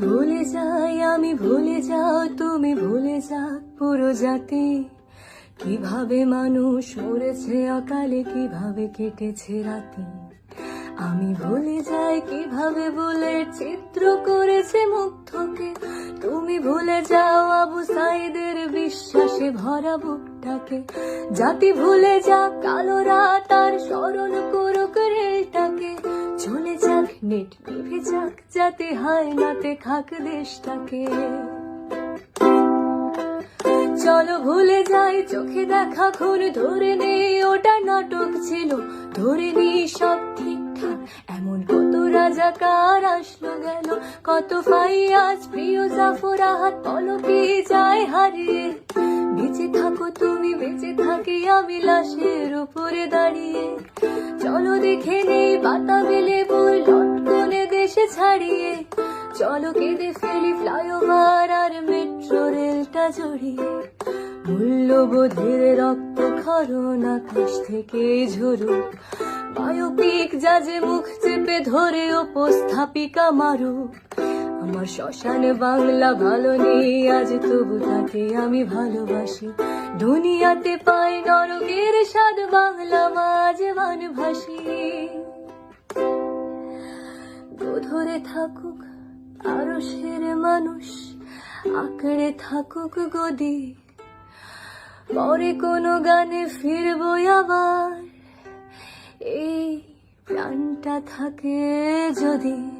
ভুলে যাই, আমি ভুলে যাও, তুমি ভুলে যাও পুরো জাতি। কীভাবে মানুষ মরেছে অকালে, কীভাবে কেটেছে রাতি। আমি ভুলে যাই, কীভাবে বলে চিত্র করেছে মুগ্ধকে। তুমি ভুলে যাও, আবু সাইদের বিশ্বাসে ভরা বুকটাকে। জাতি ভুলে যা কালো রাত আর স্মরণ নেট নিভে যাক, যাতে হায় নাতে খাক দেশটাকে। চলো ভুলে যাই, চোখে দেখা খুন ধরে নেই, ওটা নাটক ছিল। ধরে নেই সব ঠিকঠাক, এমন কত রাজাকার আসলো গেল? কত ফাইয়াজ প্রিয় জাফর আহাত পলকে যায় হারিয়ে? বেঁচে থাকো তুমি, বেঁচে থাকি আমি লাশের উপরে দাঁড়িয়ে। চলো দেখে নেই বাতাবেলে বই লটকনে দেশে ছাড়িয়ে চলো কেঁদে ফেলি ফ্লাইওভার আর মেট্রো রেলটা জড়িয়ে। মূল্যবোধের রক্ত খরণ আকাশ থেকে ঝরুক। বায়োপিক যা যে মুখ চেপে ধরে উপস্থাপিকা মারুক। আমার শ্মশান বাংলা ভালো নেই, আজ তবু তাকে আমি ভালোবাসি। দুনিয়াতে পাই নরকের স্বাদ, বাংলা মাঝ ভাসি ধরে থাকুক আরও সের মানুষ, আঁকড়ে থাকুক গদি। পরে কোনো গানে ফিরবো আবার, এই প্রাণটা থাকে যদি।